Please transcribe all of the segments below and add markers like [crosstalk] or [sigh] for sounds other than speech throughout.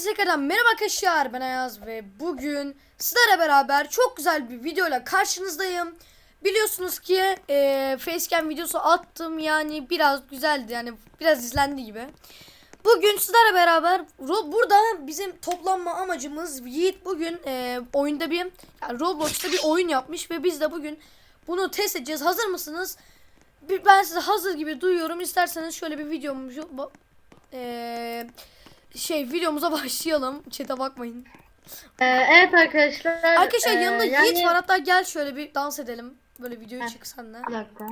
Herkese tekrardan merhaba arkadaşlar ben Ayaz ve bugün sizlerle beraber çok güzel bir videoyla karşınızdayım. Biliyorsunuz ki e, facecam videosu attım yani biraz güzeldi yani biraz izlendi gibi. Bugün sizlerle beraber burada bizim toplanma amacımız Yiğit bugün e, oyunda bir yani Roblox'ta bir oyun yapmış ve biz de bugün bunu test edeceğiz. Hazır mısınız? Ben size hazır gibi duyuyorum. İsterseniz şöyle bir videomuzu ba- e, şey videomuza [laughs] başlayalım. Çete bakmayın. Ee, evet arkadaşlar. Arkadaşlar ee, yanında yani- Yiğit var. Hatta gel şöyle bir dans edelim. Böyle videoyu Heh. çık senle. Bir dakika.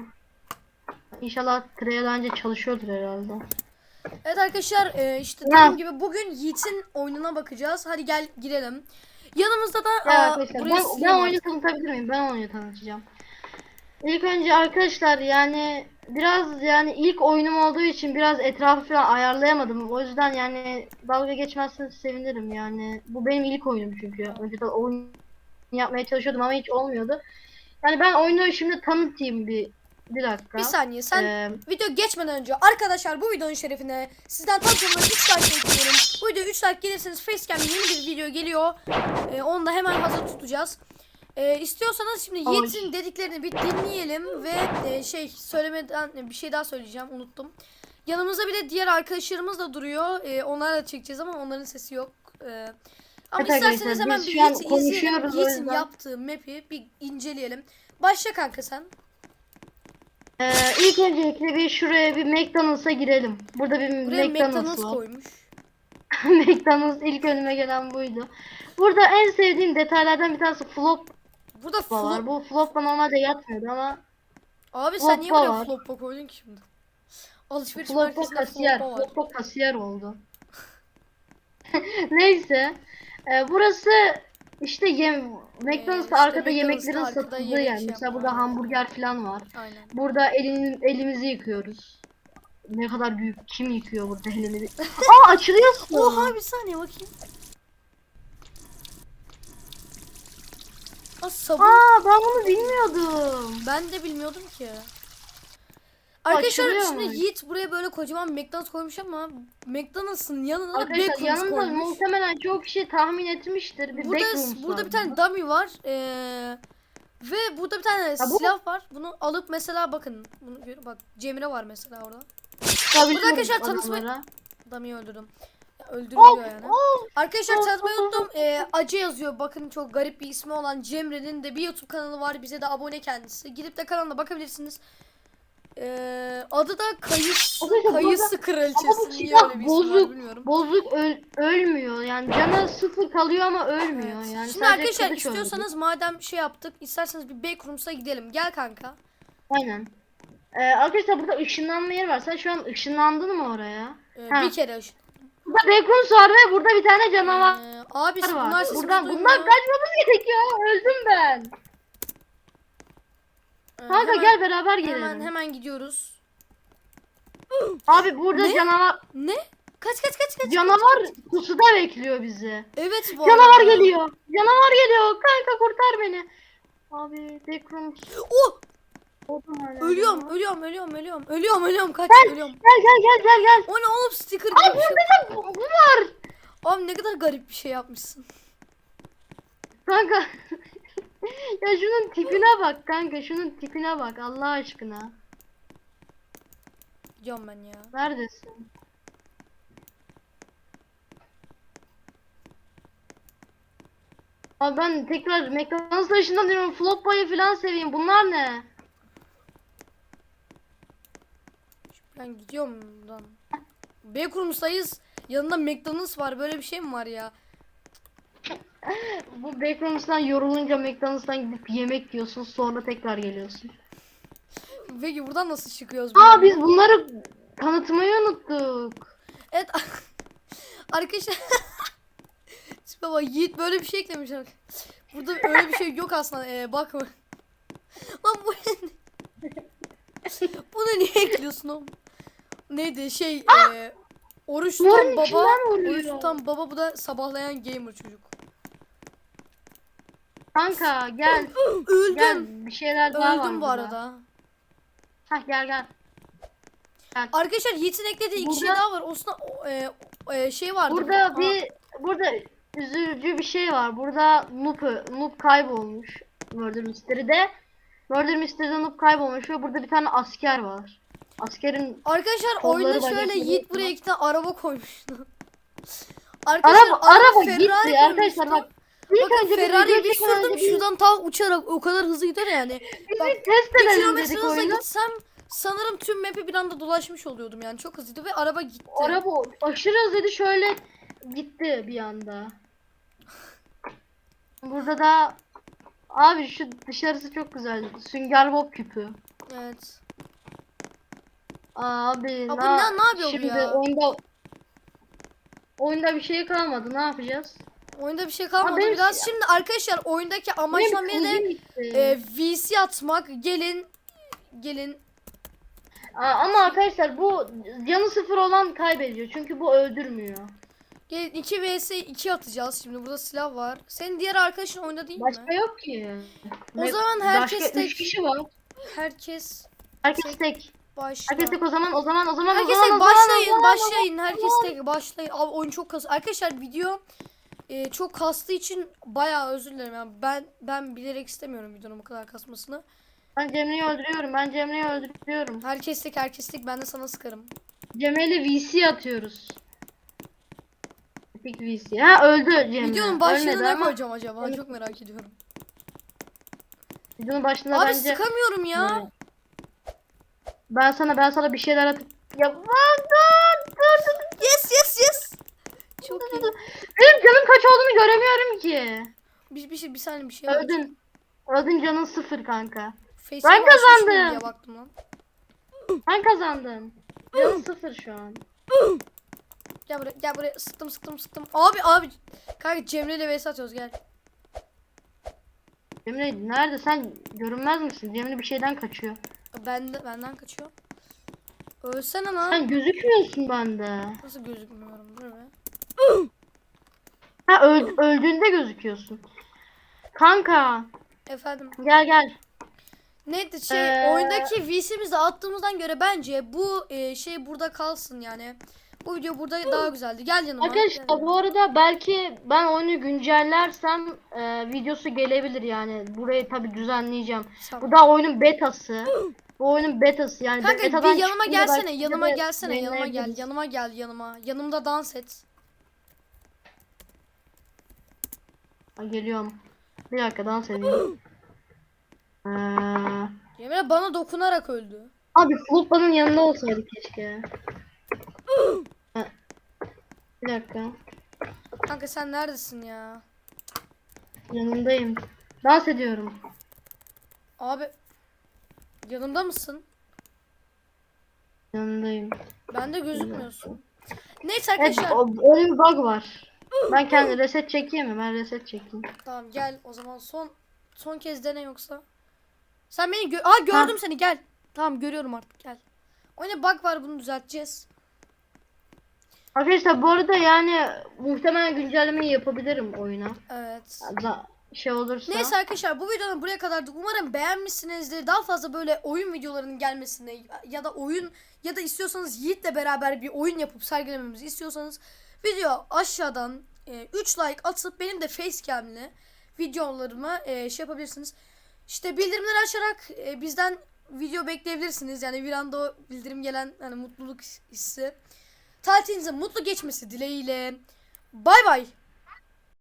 İnşallah Treya'dan önce çalışıyordur herhalde. Evet arkadaşlar e, işte Ya. dediğim gibi bugün Yiğit'in oyununa bakacağız. Hadi gel girelim. Yanımızda da Ya arkadaşlar buraya ben, ben oyunu tanıtabilir miyim? Ben oyunu tanıtacağım. İlk önce arkadaşlar yani biraz yani ilk oyunum olduğu için biraz etrafı falan ayarlayamadım. O yüzden yani dalga geçmezseniz sevinirim yani. Bu benim ilk oyunum çünkü. Önceden oyun yapmaya çalışıyordum ama hiç olmuyordu. Yani ben oyunu şimdi tanıtayım bir bir dakika. Bir saniye sen Ee, video geçmeden önce arkadaşlar bu videonun şerefine sizden tam tamına 3 like bekliyorum. Bu videoya 3 like gelirseniz facecam yeni bir video geliyor. Ee, onu da hemen hazır tutacağız. Ee, istiyorsanız şimdi. Yiğit'in dediklerini bir dinleyelim ve e, şey söylemeden bir şey daha söyleyeceğim unuttum. Yanımızda bir de diğer arkadaşlarımız da duruyor. Ee, onlarla da çekeceğiz ama onların sesi yok. Ee, ama Evet arkadaşlar, isterseniz hemen biz bir şu an Yiğit'i izleyelim. konuşuyoruz, o Yiğit'in yüzden. yaptığı map'i bir inceleyelim. Başla kanka sen. Ee, ilk öncelikle bir şuraya bir McDonald's'a girelim. Burada bir Buraya McDonald's, McDonald's var. koymuş. [laughs] McDonald's ilk önüme gelen buydu. Burada en sevdiğim detaylardan bir tanesi flop Burada var. flop. Bu flop da normalde yatmıyordu ama Abi sen niye buraya var. floppa koydun ki şimdi? Alışveriş floppa merkezinde kasiyer, floppa var. floppa kasiyer oldu. [laughs] Neyse. Ee, burası işte yem McDonald's'ta Ee, işte arkada McDonald's'ta yemeklerin arkada satıldığı yemek yer. şey Mesela burada hamburger falan var. Aynen. Burada elini, elimizi yıkıyoruz. Ne kadar büyük. Kim yıkıyor burada elini? [laughs] Aa açılıyorsun. Oha bir saniye bakayım. Aa sabun. Aa ben bunu bilmiyordum. Ben de bilmiyordum ki. Arkadaşlar şimdi mu? Yiğit buraya böyle kocaman McDonald's koymuş ama McDonald's'ın yanına da Arkadaşlar yanında koymuş. muhtemelen çok kişi tahmin etmiştir. Bir Burada burada bir tane dummy var. Ee, ve burada bir tane bu- silah var. Bunu alıp mesela bakın. Bunu gör, bak Cemre var mesela orada. Tabii burada arkadaşlar tanışma-. Dummy'yi öldürdüm. Öldürülüyor yani. Arkadaşlar tanıtmayı unuttum. Ee, Acı yazıyor. Bakın çok garip bir ismi olan Cemre'nin de bir YouTube kanalı var. Bize de abone kendisi. Gidip de kanalına bakabilirsiniz. Ee, adı da Kayıs, Arkadaşlar, Kayısı Kraliçesi. Niye öyle bir ismi var bozuk. bilmiyorum. Bozuk öl- ölmüyor. Yani canı sıfır kalıyor ama ölmüyor. Evet. Yani Şimdi sadece arkadaşlar kılıç öldü. istiyorsanız madem şey yaptık. isterseniz bir Backrooms'a gidelim. Gel kanka. Aynen. Ee, arkadaşlar burada ışınlanma yeri var. Sen şu an ışınlandın mı oraya? Ee, Ha. bir kere. ışın- Burada backrooms var ve burada bir tane canavar Ee, abi var. bunlar Buradan duymuyor. bundan kaçmamız gerekiyor. Öldüm ben. Ee, Kanka hemen- gel beraber gelelim. Hemen hemen gidiyoruz. Abi burada Ne? canavar Ne? Kaç kaç kaç kaç. canavar pusuda bekliyor bizi. Evet bu Canavar arada. geliyor. Canavar geliyor. Kanka kurtar beni. Abi backrooms. Oh! Ölüyorum, ölüyorum, ölüyorum, ölüyorum. Ölüyorum, ölüyorum. Kaç, ölüyorum. Gel gel gel gel gel. O ne oğlum sticker gibi bir şey. Burada da bu, bu var. Abi ne kadar garip bir şey yapmışsın. Kanka. [laughs] ya şunun tipine bak kanka. Şunun tipine bak Allah aşkına. Diyorum ben ya. Neredesin? Abi ben tekrar McDonald's dışından diyorum flop payı falan seveyim. Bunlar ne? Ben gidiyorum buradan. Backrooms'tayız. Yanında McDonald's var. Böyle bir şey mi var ya? Bu backrooms'tan yorulunca McDonald's'tan gidip yemek yiyorsun sonra tekrar geliyorsun. Peki buradan nasıl çıkıyoruz? Aa biz bunları tanıtmayı unuttuk. Evet. [laughs] Arkadaşlar. [laughs] Bak Yiğit böyle bir şey eklemiş. Burada öyle bir şey yok aslında. Ee, bak. [laughs] Lan bu Bunu niye ekliyorsun oğlum? Neydi şey e, oruç tutan baba içinden vuruyor. oruç tutan baba bu da sabahlayan gamer çocuk. Kanka gel. [gasps] Öldüm. Gel bir şeyler daha var Öldüm bu burada. arada. Hah gel gel. Arkadaşlar Yiğit'in eklediği iki şey Burada- daha var. Osman o- e, e, şey vardı. Burada Aa, bir burada üzücü bir şey var. Burada Noob, Noob kaybolmuş. Murder Mystery'de. Murder Mystery'de Noob kaybolmuş ve burada bir tane asker var. Askerin Arkadaşlar Kolları oyunda bacakları şöyle Yiğit yok. buraya iki tane araba koymuştu. [laughs] Arkadaşlar araba araba gitti arkadaşlar bak. İlk Bakın önce Ferrari'yi bir sürdüm şuradan tam uçarak o kadar hızlı gider yani. Bak, bir test Bir edelim kilometre dedik hızla oyunu. gitsem sanırım tüm map'i bir anda dolaşmış oluyordum yani çok hızlıydı ve araba gitti. Araba aşırı hızlıydı şöyle gitti bir anda. Burada da abi şu dışarısı çok güzel. Sünger Bob küpü. Evet. Abi bu na- ne- yapıyor bu şimdi ya? oyunda oyunda bir şey kalmadı. Ne yapacağız? Oyunda bir şey kalmadı benim- biraz. Şimdi arkadaşlar oyundaki Benim de kılıcım gitti. e, VC atmak. Gelin gelin Aa, ama arkadaşlar bu canı sıfır olan kaybediyor. Çünkü bu öldürmüyor. gelin 2 vs 2 atacağız. Şimdi burada silah var. Senin diğer arkadaşın oyunda değil mi? Başka yok ki. O zaman herkes Başka tek. üç kişi var. Herkes Herkes tek. Başla. Herkes tek o zaman o zaman o zaman o Herkes zaman tek o zaman, o başlayın, zaman, başlayın. Herkes tek başlayın. Abi oyun çok kas. Arkadaşlar video e, çok kastığı için bayağı özür dilerim. Yani ben ben bilerek istemiyorum videonun bu kadar kasmasını. Ben Cemre'yi öldürüyorum. Ben Cemre'yi öldürüyorum. Herkes tek, herkes tek. Ben de sana sıkarım. Cemre'yle VC atıyoruz. Epic VC. Ha öldü Cemre. Videonun başlığına Ölmedi ne koyacağım acaba? Çok merak ediyorum. Videonun başında Abi bence sıkamıyorum ya. Ben sana ben sana bir şeyler atıp ya dur, dur, dur. Yes yes yes. Çok iyi. Benim canım kaç olduğunu göremiyorum ki. Bir, bir şey bir saniye bir şey. Öldün. Öldün canın sıfır kanka. Face'e Ben kazandım. diye baktım lan. Ben kazandım. Canın sıfır şu an. Gel buraya gel buraya sıktım sıktım sıktım. Abi abi. Kanka Cemre ile vs atıyoruz gel. Cemre nerede sen görünmez misin? Cemre bir şeyden kaçıyor. Ben de, benden kaçıyor. Ölsene lan. Sen gözükmüyorsun bende. Nasıl gözükmüyorum? Dur be. Ha öl, öldüğünde gözüküyorsun. Kanka Efendim. gel gel. Neydi şey Ee, oyundaki VC'mizi attığımızdan göre bence bu e, şey burada kalsın yani. Bu video burada daha güzeldi. Gel yanıma. Arkadaşlar gel. bu arada belki ben oyunu güncellersem e, videosu gelebilir yani. Burayı tabi düzenleyeceğim. Tamam. Bu da oyunun betası. Bu oyunun betası yani. Kanka betadan bir yanıma gelsene, yanıma gelsene, yanıma gel, yanıma gel, yanıma. Yanımda dans et. Ha, Geliyorum. Bir dakika dans edeyim. [gasps] Ee, bana dokunarak öldü. abi Fulpa'nın yanında olsaydı keşke. [gasps] Ha, Bir dakika. Kanka sen neredesin ya? Yanındayım. Dans ediyorum. Abi yanımda mısın? Yanındayım. Bende gözükmüyorsun. Neyse Evet, arkadaşlar. o- öyle bir bug var. Ben kendi reset çekeyim mi? Ben reset çekeyim. Tamam gel o zaman son son kez dene yoksa. Sen beni gö Aa gördüm seni gel. Tamam görüyorum artık gel. Oyuna bug var bunu düzelteceğiz. Arkadaşlar bu arada yani muhtemelen güncellemeyi yapabilirim oyuna. Evet. Da şey olursa. Neyse arkadaşlar bu videonun buraya kadardı. Umarım beğenmişsinizdir. Daha fazla böyle oyun videolarının gelmesini ya da oyun ya da istiyorsanız Yiğit'le beraber bir oyun yapıp sergilememizi istiyorsanız video aşağıdan 3 like atıp benim de facecam'le videolarımı e, şey yapabilirsiniz. İşte bildirimleri açarak e, bizden video bekleyebilirsiniz. Yani bir anda o bildirim gelen hani mutluluk hissi. Tatilinizin mutlu geçmesi dileğiyle. Bay bay.